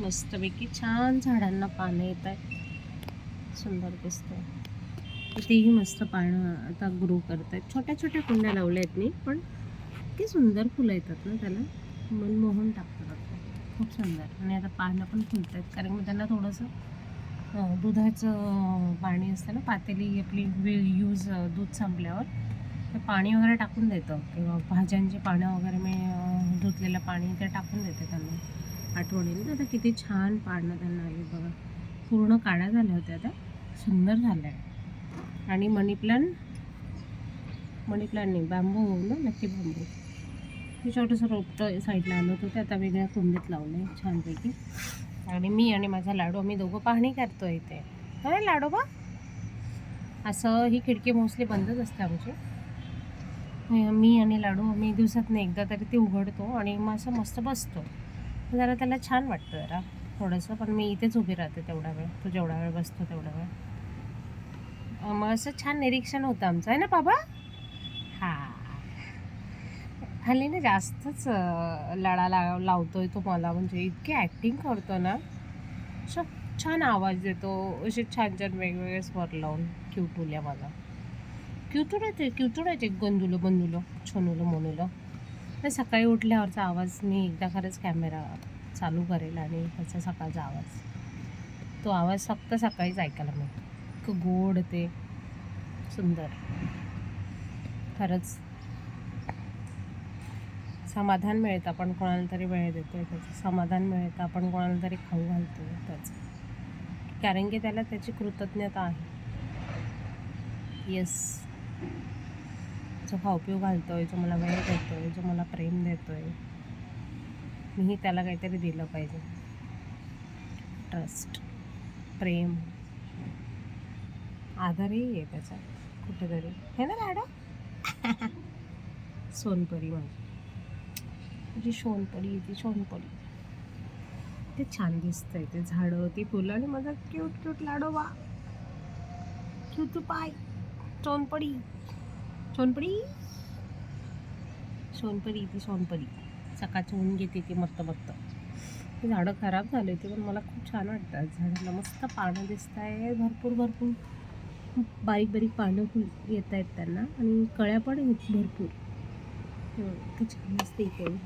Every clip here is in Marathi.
मस्तपैकी छान झाडांना पानं येत आहेत. सुंदर दिसतं तेही मस्त पानं आता ग्रो करत आहेत. छोट्या छोट्या कुंड्या लावल्या आहेत मी पण इतकी सुंदर फुलं येतात ना त्याला. मनमोहन टाकतात खूप सुंदर. आणि आता पानं पण फुलत आहेत. कारण मी त्यांना थोडंसं दुधाचं पाणी असतं ना पातेली आपली वेळ यूज दूध संपल्यावर ते पाणी वगैरे टाकून देतं. किंवा भाज्यांची पानं वगैरे मी धुतलेलं पाणी ते टाकून देते त्यांना. आठवणीने. तर आता किती छान पाळणं त्यांना आली बघा. पूर्ण काड्या झाल्या होत्या आता सुंदर झाल्या. आणि मनी प्लांट मनी प्लांट नाही बांबू ना नक्की बांबू. हे छोटंसं रोपटं साईडला आलं होतं. ते आता वेगळ्या कुंडीत लावलं आहे छानपैकी. आणि मी आणि माझा लाडू आम्ही दोघं पाहणी करतो इथे. अरे लाडू बा? असं ही खिडकी मोस्टली बंदच असते आमची. मी- मी आणि लाडू आम्ही दिवसातनं एकदा तरी ते उघडतो आणि मग असं मस्त बसतो. जरा त्याला छान वाटतं जरा. थोडंसं पण मी इथेच उभी राहते तेवढा वेळ. तो जेवढा वेळ बसतो तेवढा वेळ. मग असं छान निरीक्षण होतं आमचं. आहे ना बाबा? हा. हल्ली ना जास्तच लढा लळा लाव लावतोय तो मला. म्हणजे इतकी ॲक्टिंग करतो ना. असं छान आवाज देतो. असे छान छान वेगवेगळे स्वर लावून. क्युटुल्या मला क्युटूड येते. क्युटूड येते. गंदुलं बंदुलं छोनुलं मोनुलं. तर सकाळी उठल्यावरचा आवाज मी एकदा खरंच कॅमेरा चालू करेल आणि त्याचा सकाळचा आवाज. तो आवाज फक्त सकाळीच ऐकायला मिळतो. इतकं गोड ते सुंदर. खरंच समाधान मिळतं. आपण कोणाला तरी वेळ देतोय त्याचं समाधान मिळतं. आपण कोणाला तरी खाऊ घालतो त्याचं. कारण की त्याला त्याची कृतज्ञता आहे. येस जो घालतो आहे जो मला वेळ देतो आहे जो मला प्रेम देतो आहे मीही त्याला काहीतरी दिलं पाहिजे. ट्रस्ट प्रेम आधारही आहे त्याचा कुठेतरी. हे ना लाडा सोनपरी म्हणजे. तुझी सोनपरी ती सोनपरी. ते छान दिसतंय ते झाडं ती फुलं आणि माझा क्यूट क्यूट लाडोबा. क्यूट पाय सोनपडी सोनपरी? सोनपरी ती सोनपरी. सकाळचं ऊन घेते ती मस्त मस्त. झाडं खराब झाले होते पण मला खूप छान वाटतात झाडांना. मस्त पानं दिसत आहे भरपूर भरपूर. बारीक बारीक पानं फुल येत आहेत त्यांना आणि कळ्या पण आहेत भरपूर. ते छान असते इथे.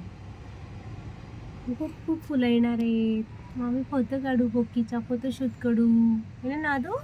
खूप खूप फुलं येणार आहेत. मग आम्ही फोटो काढू बोकीचा फोटोशूट काढू है ना नादू?